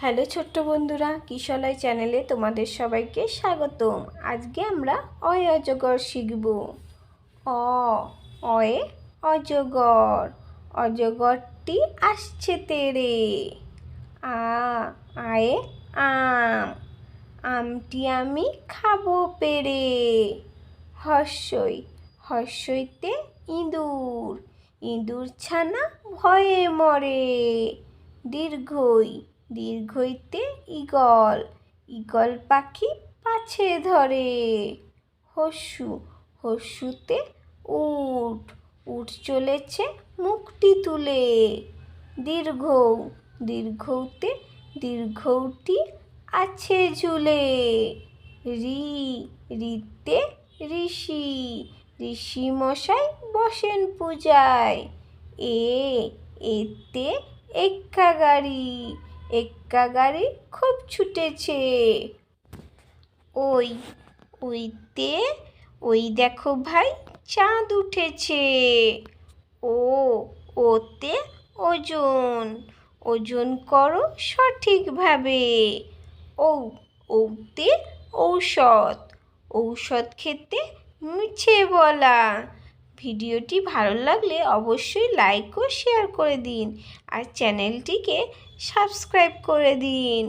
Hello ছোট্ট বন্ধুরা, কিশলয় চ্যানেলে তোমাদের সবাইকে স্বাগতম। আজকে আমরা অয় অজগর শিখব। অ, অয়ে অজগর। অজগরটি আসছে তেরে। আ, আয়ে আম। আমটি আমি খাব পেরে। হর্ষই, হর্ষইতে ইঁদুর। ইঁদুর ছানা ভয়ে মরে। দীর্ঘই দীর্ঘইতে ঈগল ঈগল পাখি পাছে ধরে। হস্যু, হস্যুতে উট উট চলেছে মুখটি তুলে। দীর্ঘ দীর্ঘতে দীর্ঘটি আছে ঝুলে। রি, রিতে ঋষি ঋষি মশাই বসেন পূজায়। এ, এতে এক্কা গাড়ি এক্কা গাড়ি খুব ছুটেছে। ওই ওইতে ওই দেখো ভাই, চাঁদ উঠেছে। ও, ওতে ওজন ওজন করো সঠিকভাবে। ও, ওতে ঔষধ ঔষধ খেতে মিছে বলা। ভিডিওটি ভালো লাগলে অবশ্যই লাইক ও শেয়ার করে দিন। আর চ্যানেলটিকে সাবস্ক্রাইব করে দিন।